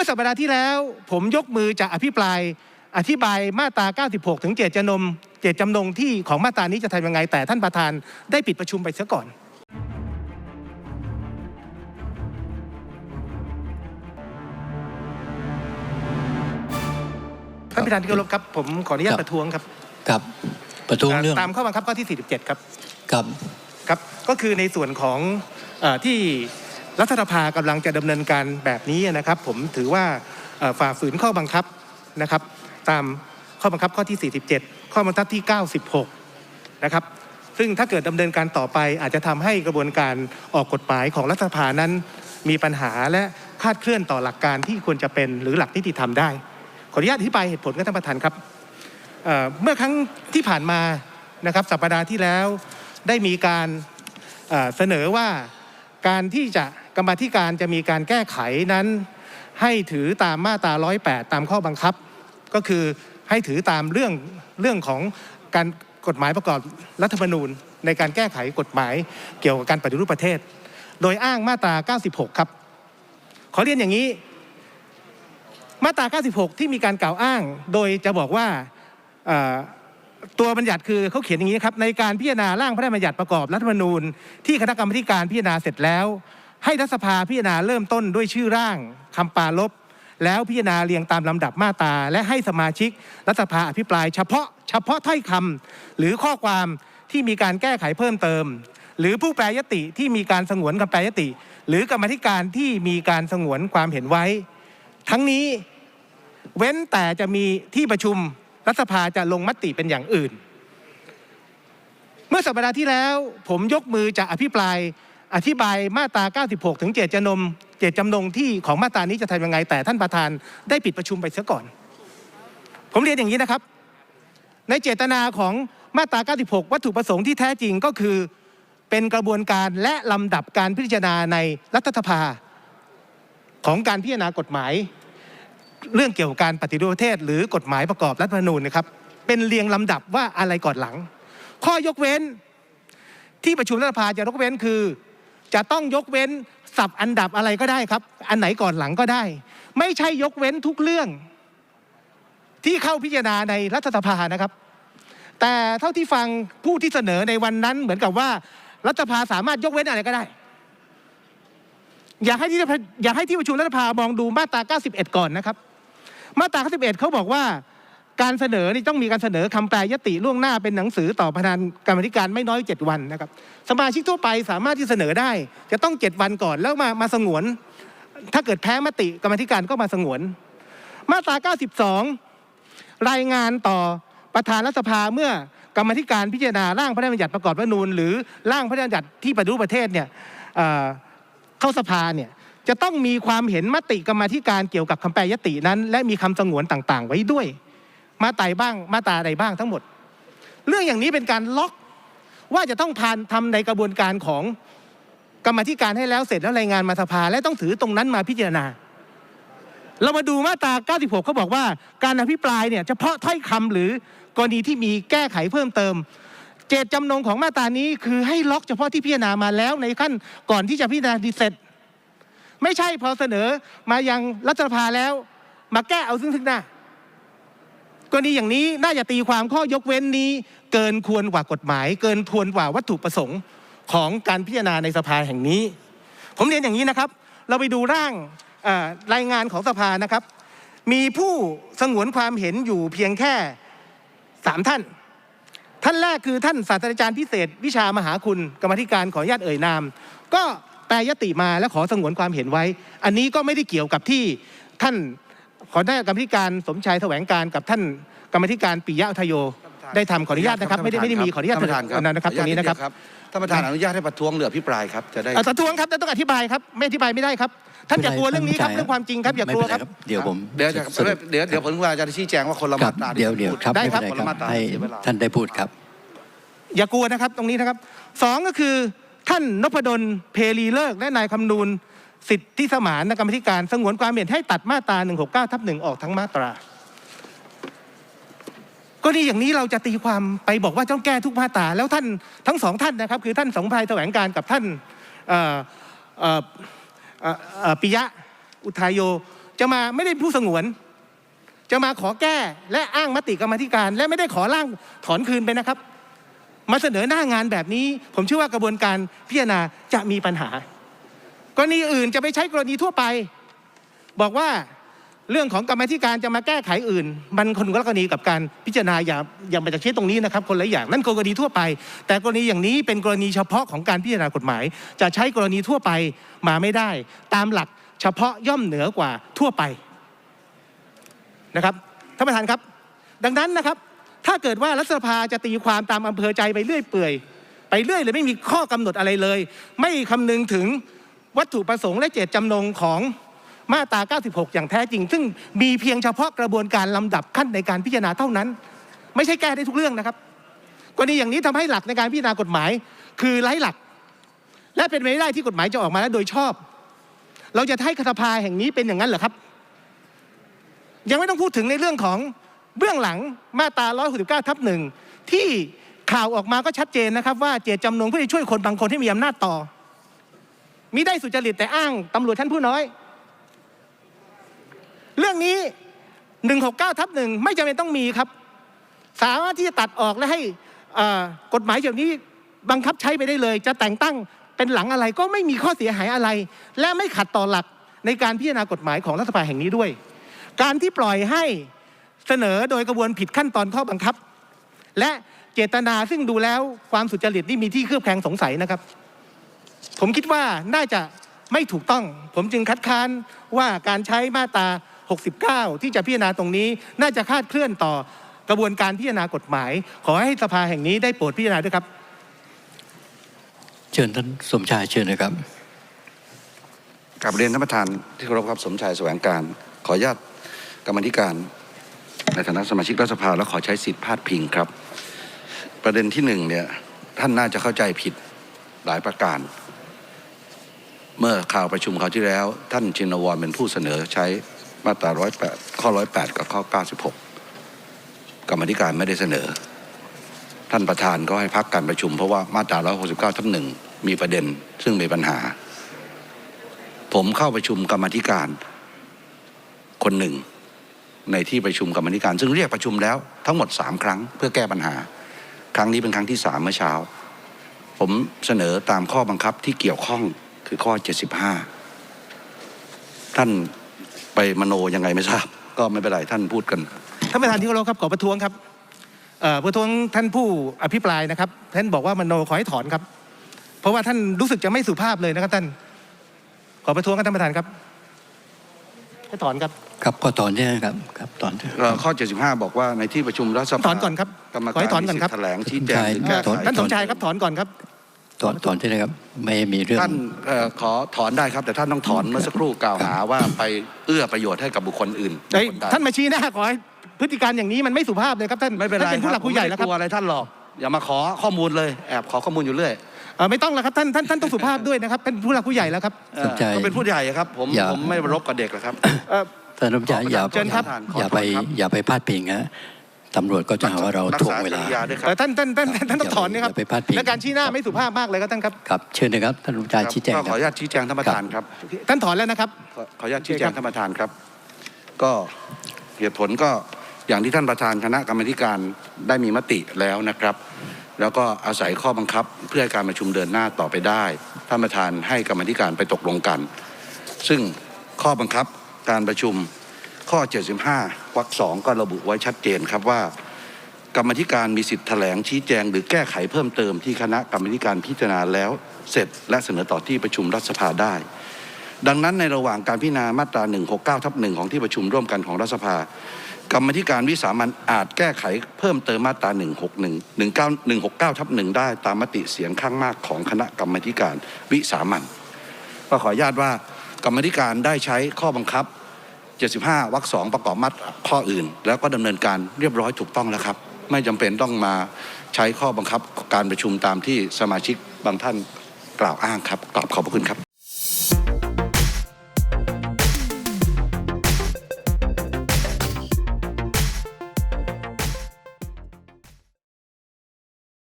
มื่อสัปดาห์ที่แล้วผมยกมือจะอภิปรายอธิบายมาตรา 96 ถึงเจตจำนงเจตจำนงที่ของมาตรานี้จะทำยังไง แต่ท่านประธานได้ปิดประชุมไปเสียก่อน ท่านประธานที่เคารพครับ ผมขออนุญาคตรับประท้วงครับครับประท้วงเรื่องตามข้อบังคับข้อที่ 47 ครับครับครับก็คือในส่วนของเออที่ รัฐสภากำลังจะดำเนินการแบบนี้นะครับ ผมถือว่าฝ่าฝืนข้อบังคับนะครับ ตามข้อบังคับข้อที่ 47 ข้อบังคับที่ 96 นะครับ ซึ่งถ้าเกิดดำเนินการต่อไปอาจจะทำให้กระบวนการออกกฎหมายของรัฐสภานั้น มีปัญหาและคาดเคลื่อนต่อหลักการที่ควรจะเป็นหรือหลักนิติธรรมได้ ขออนุญาตอธิบายเหตุผลกับท่านประธานครับเเมื่อครั้งที่ผ่านมานะครับสัปดาห์ที่แล้วได้มีการเอ่อเสนอว่าการที่จะ กรรมธิการจะมีการแก้ไขนั้น ให้ถือตามมาตรา 108 ตามข้อบังคับ ก็คือให้ถือตามเรื่องเรื่องของการกฎหมายประกอบรัฐธรรมนูญ ในการแก้ไขกฎหมายเกี่ยวกับการปฏิรูปประเทศ โดยอ้างมาตรา 96 ครับ ขอเรียนอย่างนี้ มาตรา 96 ที่มีการกล่าวอ้าง โดยจะบอกว่าตัวบัญญัติคือเขาเขียนอย่างนี้ครับในการพิจารณาร่างพระราชบัญญัติประกอบรัฐธรรมนูญ ที่คณะกรรมการพิจารณาเสร็จแล้ว ให้รัฐสภาพิจารณาเริ่มต้นด้วยชื่อร่างคำปราลบ แล้วพิจารณาเรียงตามลำดับมาตรา และให้สมาชิกรัฐสภาอภิปรายเฉพาะเฉพาะถ้อยคำหรือข้อความที่มีการแก้ไขเพิ่มเติม หรือผู้แปรยติที่มีการสงวนคำแปรยติ หรือกรรมธิการที่มีการสงวนความเห็นไว้ ทั้งนี้เว้นแต่จะมีที่ประชุมรัฐสภาจะลงมติเป็นอย่างอื่น เมื่อสัปดาห์ที่แล้วผมยกมือจะอภิปราย อธิบายมาตรา 96 ถึงเจตจำนงเจตจำนงที่ของมาตรานี้จะทำยังไง แต่ท่านประธานได้ปิดประชุมไปเสียก่อน ผมเรียนอย่างนี้นะครับ ในเจตนาของมาตรา 96 วัตถุประสงค์ที่แท้จริงก็คือเป็นกระบวนการและลำดับการพิจารณาในรัฐสภาของการพิจารณากฎหมาย เรื่องเกี่ยวกับการปฏิรูปประเทศ หรือกฎหมายประกอบรัฐธรรมนูญนะครับ เป็นเรียงลำดับว่าอะไรก่อนหลัง ข้อยกเว้นที่ประชุมรัฐสภาจะยกเว้นคือ จะต้องยกเว้นสับอันดับอะไรก็ได้ครับ อันไหนก่อนหลังก็ได้ ไม่ใช่ยกเว้นทุกเรื่อง ที่เข้าพิจารณาในรัฐสภานะครับ แต่เท่าที่ฟังผู้ที่เสนอในวันนั้น เหมือนกับว่ารัฐสภาสามารถยกเว้นอะไรก็ได้ อยากให้ที่อยากให้ที่ประชุมรัฐสภามองดูมาตรา 91 ก่อนนะครับ มาตรา 91 เขาบอกว่า การเสนอนี่ต้องมีการเสนอคำแปลยติล่วงหน้าเป็นหนังสือต่อประธานกรรมธิการไม่น้อย 7 วันนะครับ สมาชิกทั่วไปสามารถที่เสนอได้ จะต้อง 7 วันก่อนแล้วมามาสงวน ถ้าเกิดแพ้มติกรรมธิการก็มาสงวน มาตรา 92 รายงานต่อประธานรัฐสภาเมื่อกรรมธิการพิจารณาร่างพระราชบัญญัติประกอบรัฐธรรมนูญหรือร่างพระราชบัญญัติที่ปฏิรูปประเทศเนี่ยเเข้าสภาเนี่ยจะต้องมีความเห็นมติกรรมธิการเกี่ยวกับคำแปรยตินั้น และมีคำสงวนต่างๆ ไว้ด้วย มาไตราบ้างมาตาใดบ้างทั้งหมด เรื่องอย่างนี้เป็นการล็อกว่าจะต้องผ่านทำในกระบวนการของกรรมธิการให้แล้วเสร็จแล้วรายงานมาสภา และต้องถือตรงนั้นมาพิจารณา เรามาดูมาตรา 96 เขาบอกว่า การอภิปรายเนี่ยเฉพาะถ้อยคำหรือกรณีที่มีแก้ไขเพิ่มเติม เจตจำนงของมาตรานี้คือให้ล็อกเฉพาะที่พิจารณามาแล้วในขั้นก่อนที่จะพิจารณาดีเสร็จ ไม่ใช่พอเสนอมายังรัฐสภาแล้ว มาแก้เอาซึ่งซึ่งหน้า กรณีอย่างนี้น่าจะตีความข้อยกเว้นนี้ เกินควรกว่ากฎหมาย เกินควรกว่าวัตถุประสงค์ของการพิจารณาในสภาแห่งนี้ ผมเรียนอย่างนี้นะครับ เราไปดูร่างรายงานของสภานะครับ มีผู้สงวนความเห็นอยู่เพียงแค่สามท่าน ท่านแรกคือท่านศาสตราจารย์พิเศษ วิชามหาคุณกรรมธิการขออนุญาตเอ่ยนาม ก็แปลยติมาและขอสงวนความเห็นไว้ อันนี้ก็ไม่ได้เกี่ยวกับที่ท่าน ขอได้กรรมาธิการสมชายแสวงการกับท่านกรรมาธิการปิยะอุทโยได้ทำขออนุญาตนะครับ ไม่ได้ไม่ได้มีขออนุญาตท่านประธานครับนะครับตรงนี้นะครับท่านประธานอนุญาตให้ประท้วงเหลือพิปรายครับจะได้อะประท้วงครับแต่ต้องอธิบายครับไม่อธิบายไม่ได้ครับท่านอย่ากลัวเรื่องนี้ครับเรื่องความจริงครับอย่ากลัวไม่คเป็นรับไเดี๋ยวผมเดี๋ยวจะสรุปเดี๋ยวเดี๋ยวผมว่าจะชี้แจงว่าคนละครัมาบตราเดี๋ยวเดี๋ยวครับได้ไม่ครัเป็บนไรคนละมาตราให้เสียเวลาท่านได้พูดครับ อย่ากลัวนะครับตรงนี้นะครับสองก็คือท่านนพดลเพลีเลิกษ์และนายคำนูน สิทธิสมานกรรมธิการสงวนความเห็นให้ตัดมาตรา 169ทับหนึ่งออกทั้งมาตรา ก็นี่อย่างนี้เราจะตีความไปบอกว่าต้องแก้ทุกมาตราแล้วท่านทั้งสองท่านนะครับ คือท่านสงพายแสวงการกับท่านปิยะอุทายโยจะมาไม่ได้ผู้สงวน จะมาขอแก้และอ้างมติกรรมธิการ และไม่ได้ขอร่างถอนคืนไปนะครับ มาเสนอหน้างานแบบนี้ ผมเชื่อว่ากระบวนการพิจารณาจะมีปัญหา กรณีอื่นจะไปใช้กรณีทั่วไป บอกว่าเรื่องของกรรมธิการจะมาแก้ไขอื่น มันคนละกรณีกับการพิจารณาอย่าอย่าไปจากเช่นตรงนี้นะครับ คนละอย่างนั่นกรณีทั่วไป แต่กรณีอย่างนี้เป็นกรณีเฉพาะของการพิจารณากฎหมาย จะใช้กรณีทั่วไปมาไม่ได้ ตามหลักเฉพาะย่อมเหนือกว่าทั่วไปนะครับท่านประธานครับ ดังนั้นนะครับ ถ้าเกิดว่ารัฐสภาจะตีความตามอำเภอใจไปเรื่อยเปื่อย ไปเรื่อยเลยไม่มีข้อกำหนดอะไรเลย ไม่คำนึงถึง วัตถุประสงค์และเจตจำนงของมาตรา 96 อย่างแท้จริง ซึ่งมีเพียงเฉพาะกระบวนการลำดับขั้นในการพิจารณาเท่านั้น ไม่ใช่แก้ได้ทุกเรื่องนะครับกรณีอย่างนี้ทำให้หลักในการพิจารณากฎหมาย คือไร้หลัก และเป็นไปไม่ได้ที่กฎหมายจะออกมาแล้วโดยชอบ เราจะให้คสภาแห่งนี้เป็นอย่างนั้นเหรอครับ ยังไม่ต้องพูดถึงในเรื่องของเบื้องหลังมาตรา 169 ทับหนึ่งที่ข่าวออกมาก็ชัดเจนนะครับ ว่าเจตจำนงเพื่อจะช่วยคนบางคนที่มีอำนาจต่อ มิได้สุจริตแต่อ้างตำรวจท่านผู้น้อย เรื่องนี้ 169ทับหนึ่งไม่จำเป็นต้องมีครับ สามารถที่จะตัดออกและให้กฎหมายแบบนี้บังคับใช้ไปได้เลย จะแต่งตั้งเป็นหลังอะไรก็ไม่มีข้อเสียหายอะไร และไม่ขัดต่อหลักในการพิจารณากฎหมายของรัฐสภาแห่งนี้ด้วย การที่ปล่อยให้เสนอโดยกระบวนผิดขั้นตอนข้อบังคับ และเจตนาซึ่งดูแล้วความสุจริตนี่มีที่เคลือบแคลงสงสัยนะครับ ผมคิดว่าน่าจะไม่ถูกต้อง ผมจึงคัดค้านว่าการใช้มาตรา 69 ที่จะพิจารณาตรงนี้ น่าจะคลาดเคลื่อนต่อกระบวนการพิจารณากฎหมาย ขอให้สภาแห่งนี้ได้โปรดพิจารณาด้วยครับ เชิญท่านสมชายเชิญนะครับกลับเรียนท่านประธานที่เคารพครับสมชายแสวงการ ขออนุญาตกรรมาธิการ ในฐานะสมาชิกรัฐสภา และขอใช้สิทธิพาดพิงครับ ประเด็นที่หนึ่งเนี่ยท่านน่าจะเข้าใจผิดหลายประการ เมื่อข่าวประชุมคราวที่แล้ว ท่านชินวรเป็นผู้เสนอใช้มาตราร้อยแปดข้อร้อยแปดกับข้อเก้าสิบหกกรรมธิการไม่ได้เสนอ ท่านประธานก็ให้พักการประชุมเพราะว่ามาตราร้อยหกสิบเก้าทับหนึ่งมีประเด็นซึ่งมีปัญหา ผมเข้าประชุมกรรมธิการคนหนึ่ง ในที่ประชุมกรรมธิการ ซึ่งเรียกประชุมแล้วทั้งหมดสามครั้งเพื่อแก้ปัญหา ครั้งนี้เป็นครั้งที่สามเมื่อเช้า ผมเสนอตามข้อบังคับที่เกี่ยวข้อง คือข้อ 75 ท่านไปมโนยังไงไม่ทราบ ก็ไม่เป็นไรท่านพูดกันท่านประธานที่เคารพครับขอประท้วงครับเอ่อประท้วงท่านผู้อภิปรายนะครับท่านบอกว่ามโนขอให้ถอนครับ เพราะว่าท่านรู้สึกจะไม่สุภาพเลยนะครับท่านขอประท้วงครับท่านประธานครับให้ถอนครับครับก็ถอนใช่ไหมครับครับถอนเถอะเอ่อข้อ 75 บอกว่าในที่ประชุมรัฐสภาถอนก่อนครับกรรมขอการให้ถอนก่อนครับมีสิทธิ์แถลงชี้แจงหรือใช่แก้ถอนไขท่านสมชายครับถอนก่อนครับ ถอนถอนใช่ไหมครับ ไม่มีเรื่องท่านเอ่อขอถอนได้ครับ แต่ท่านต้องถอนเมื่อสักครู่กล่าวหาว่าไปเอื้อประโยชน์ให้กับบุคคลอื่นเอ้ยบุคคลใดท่านมาชี้หน้าขอให้พฤติการอย่างนี้มันไม่สุภาพเลยครับท่านไม่เป็นไรท่านเป็นผู้หลักผู้ใหญ่แล้วคครัรับบผมไม่ได้กลัวอะไรท่านหรอกอย่ามาขอข้อมูลเลยแอบขอข้อมูลอยู่เรื่อยเอ่อไม่ต้องแล้วครับท่านท่านท่านต้องสุภาพด้วยนะครับท่านผู้หลักผู้ใหญ่แล้วครับเอ่อสนใจก็เป็นผู้ใหญ่ครับผมอย่าผมไม่รบกับเด็กหรอกครับเอ่อท่านสมชายอย่าเชิญครับอย่าไปขอโทษครับอย่าไปพาดพิงฮะ ตำรวจก็จะหาว่าเรารักถ่วงษาเวจลาริยาด้วยครัเอ่อบท่านท่านท่านท่านท่านต้องถอนนะครับอย่าไปพาดพิงและการชี้หน้าไม่สุภาพมากเลยครับท่านครับครับเชิญนะครับท่านสมชายชี้แจงก็คขอรับอนุญาตชี้แจงท่านประธานครับ ท่านถอนแล้วนะครับ ขอขออนุญาตชี้แจโอเคครังบท่านประธานครับ ก็เหตุผลก็อย่างที่ท่านประธานคณะกรรมาธิการได้มีมติแล้วนะครับ แล้วก็อาศัยข้อบังคับเพื่อให้การประชุมเดินหน้าต่อไปได้ท่านประธานให้กรรมาธิการไปตกลงกัน ซึ่งข้อบังคับการประชุม ข้อ 75วรรคสองก็ระบุไว้ชัดเจนครับว่า กรรมธิการมีสิทธิแถลงชี้แจง หรือแก้ไขเพิ่มเติมที่คณะกรรมธิการพิจารณาแล้วเสร็จ และเสนอต่อที่ประชุมรัฐสภาได้ ดังนั้นในระหว่างการพิจารณามาตรา 169ทับหนึ่งของที่ประชุมร่วมกันของรัฐสภา กรรมธิการวิสามันอาจแก้ไขเพิ่มเติมมาตรา 161 19 169ทับหนึ่งได้ตามมติเสียงข้างมากของคณะกรรมธิการวิสามันก็ขออนุญาตว่ากรรมธิการได้ใช้ข้อบังคับ 75วรรคสองประกอบมัดข้ออื่น แล้วก็ดำเนินการเรียบร้อยถูกต้องแล้วครับ ไม่จำเป็นต้องมาใช้ข้อบังคับการประชุมตามที่สมาชิกบางท่านกล่าวอ้างครับกลับขอบพระคุณครับ